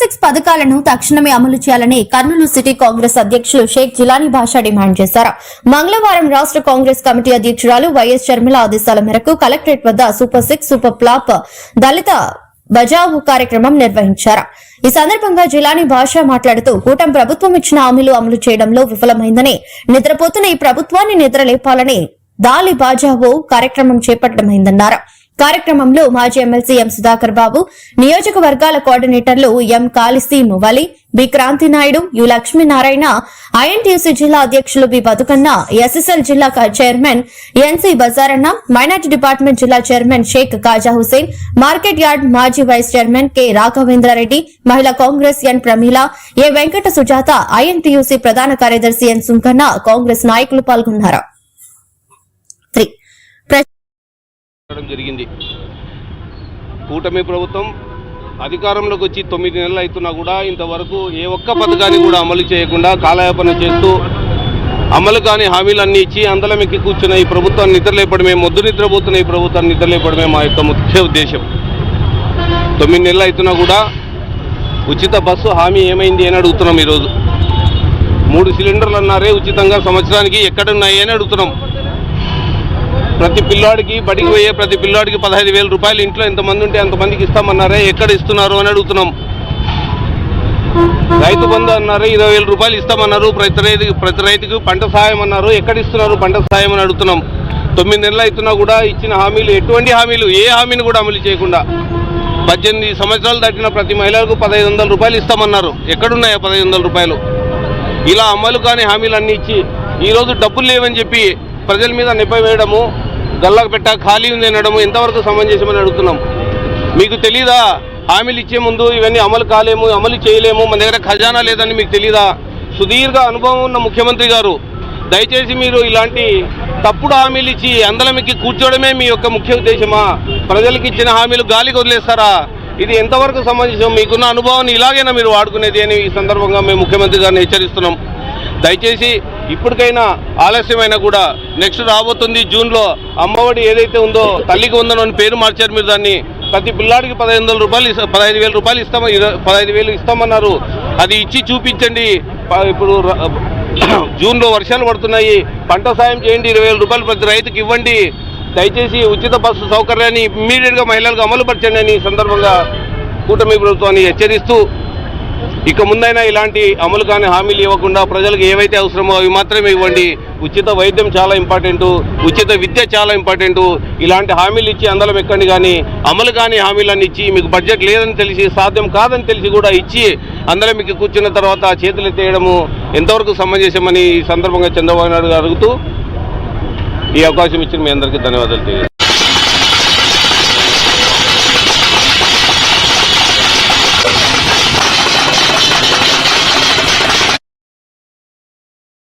Six పథకాలను తక్షణమే అమలు చేయాలని కర్నూలు సిటీ కాంగ్రెస్ అధ్యక్షులు షేక్ జిలానీ భాషా డిమాండ్ చేశారు. మంగళవారం రాష్ట్ర కాంగ్రెస్ కమిటీ అధ్యక్షురాలు వైఎస్ షర్మిల ఆదేశాల మేరకు కలెక్టరేట్ వద్ద సూపర్ సిక్స్ సూపర్ ప్లాప్ దళిత బజావు కార్యక్రమం నిర్వహించారు. ఈ సందర్భంగా జిలానీ భాష మాట్లాడుతూ కూటమి ప్రభుత్వం ఇచ్చిన హామీలు అమలు చేయడంలో విఫలమైందని నిద్రపోతున్న ఈ ప్రభుత్వాన్ని నిద్రలేపాలని దాలి బాజావో కార్యక్రమం చేపట్టడమైందన్నారు. కార్యక్రమంలో మాజీ ఎమ్మెల్సీ ఎం సుధాకర్ బాబు నియోజకవర్గాల కోఆర్డినేటర్లు ఎం కాళిసీం మువలి B Kranthi Naidu U Lakshminarayana INTUC జిల్లా అధ్యక్షులు బి బతుకన్న ఎస్ఎస్ఎల్ జిల్లా chairman NC Bajaranna minority department జిల్లా chairman Shaik Khaja Hussain market yard మాజీ వైస్ చైర్మన్ కె రాఘవేంద్రారెడ్డి మహిళా Congress N Prameela A Venkata Sujatha INTUC ప్రధాన కార్యదర్శి ఎన్ సుంకన్న కాంగ్రెస్ నాయకులు పాల్గొన్నారు త్రీ చేయడం జరిగింది. కూటమి ప్రభుత్వం అధికారంలోకి వచ్చి తొమ్మిది నెలలు అవుతున్నా కూడా ఇంతవరకు ఏ ఒక్క పథకాన్ని కూడా అమలు చేయకుండా కాలయాపన చేస్తూ అమలు కాని హామీలన్నీ ఇచ్చి అందలం ఎక్కి కూర్చున్న ఈ ప్రభుత్వాన్ని నిద్రలేపడమే మొద్దు నిద్రపోతున్న ఈ ప్రభుత్వాన్ని నిద్రలేపడమే మా యొక్క ముఖ్య ఉద్దేశం. తొమ్మిది నెలలు అవుతున్నా కూడా ఉచిత బస్సు హామీ ఏమైంది అని అడుగుతున్నాం ఈరోజు. మూడు సిలిండర్లు అన్నారే ఉచితంగా సంవత్సరానికి ఎక్కడున్నాయి అని అడుగుతున్నాం. ప్రతి పిల్లాడికి బడికి పోయే ప్రతి పిల్లాడికి పదహైదు వేల రూపాయలు ఇంట్లో ఎంతమంది ఉంటే అంతమందికి ఇస్తామన్నారే ఎక్కడ ఇస్తున్నారు అని అడుగుతున్నాం. రైతు బంధు అన్నారు ఇరవై వేల రూపాయలు ఇస్తామన్నారు ప్రతి రైతు ప్రతి రైతుకు పంట సహాయం అన్నారు ఎక్కడ ఇస్తున్నారు పంట సాయం అని అడుగుతున్నాం. తొమ్మిది నెలలు అవుతున్నా కూడా ఇచ్చిన హామీలు ఎటువంటి హామీలు ఏ హామీని కూడా అమలు చేయకుండా. పద్దెనిమిది సంవత్సరాలు దాటిన ప్రతి మహిళలకు పదహైదు వందల రూపాయలు ఇస్తామన్నారు. ఎక్కడున్నాయా పదహైదు వందల రూపాయలు? ఇలా అమలు కాని హామీలు అన్నీ ఇచ్చి ఈరోజు డబ్బులు లేవని చెప్పి ప్రజల మీద నెప్ప వేయడము గల్లకు పెట్ట ఖాళీ ఉంది అనడం ఎంతవరకు సమంజసమని అడుగుతున్నాం? మీకు తెలీదా? హామీలు ఇచ్చే ముందు ఇవన్నీ అమలు కాలేము అమలు చేయలేము. మన దగ్గర ఖజానా లేదని మీకు తెలీదా? సుదీర్ఘ అనుభవం ఉన్న ముఖ్యమంత్రి గారు దయచేసి మీరు ఇలాంటి తప్పుడు హామీలు ఇచ్చి అందలమికి కూర్చోవడమే మీ యొక్క ముఖ్య ఉద్దేశమా? ప్రజలకు ఇచ్చిన హామీలు గాలికి వదిలేస్తారా? ఇది ఎంతవరకు సంబంధించిన మీకున్న అనుభవాన్ని ఇలాగైనా మీరు వాడుకునేది అని ఈ సందర్భంగా మేము ముఖ్యమంత్రి గారిని హెచ్చరిస్తున్నాం. దయచేసి ఇప్పటికైనా ఆలస్యమైనా కూడా నెక్స్ట్ రాబోతుంది జూన్లో అమ్మఒడి ఏదైతే ఉందో తల్లికి ఉందనో పేరు మార్చారు మీరు దాన్ని. ప్రతి పిల్లాడికి పదహైదు వందల రూపాయలు ఇస్తా- పదహైదు వేల రూపాయలు ఇస్తామ పదహైదు వేలు ఇస్తామన్నారు. అది ఇచ్చి చూపించండి. ఇప్పుడు జూన్లో వర్షాలు పడుతున్నాయి. పంట సాయం చేయండి ఇరవై వేల రూపాయలు ప్రతి రైతుకి ఇవ్వండి. దయచేసి ఉచిత బస్సు సౌకర్యాన్ని ఇమ్మీడియట్గా మహిళలకు అమలుపరచండి అని ఈ సందర్భంగా కూటమి ప్రభుత్వాన్ని హెచ్చరిస్తూ ఇక ముందైనా ఇలాంటి అమలు కాని హామీలు ఇవ్వకుండా ప్రజలకు ఏవైతే అవసరమో అవి మాత్రమే ఇవ్వండి. ఉచిత వైద్యం చాలా ఇంపార్టెంటు ఉచిత విద్య చాలా ఇంపార్టెంటు ఇలాంటి హామీలు ఇచ్చి అందలం ఎక్కండి కానీ అమలు కాని హామీలన్నీ ఇచ్చి మీకు బడ్జెట్ లేదని తెలిసి సాధ్యం కాదని తెలిసి కూడా ఇచ్చి అందరం మీకు కూర్చున్న తర్వాత చేతులు ఎత్తేయడము ఎంతవరకు సమంజసమని ఈ సందర్భంగా చంద్రబాబు నాయుడు అడుగుతూ ఈ అవకాశం ఇచ్చిన మీ అందరికీ ధన్యవాదాలు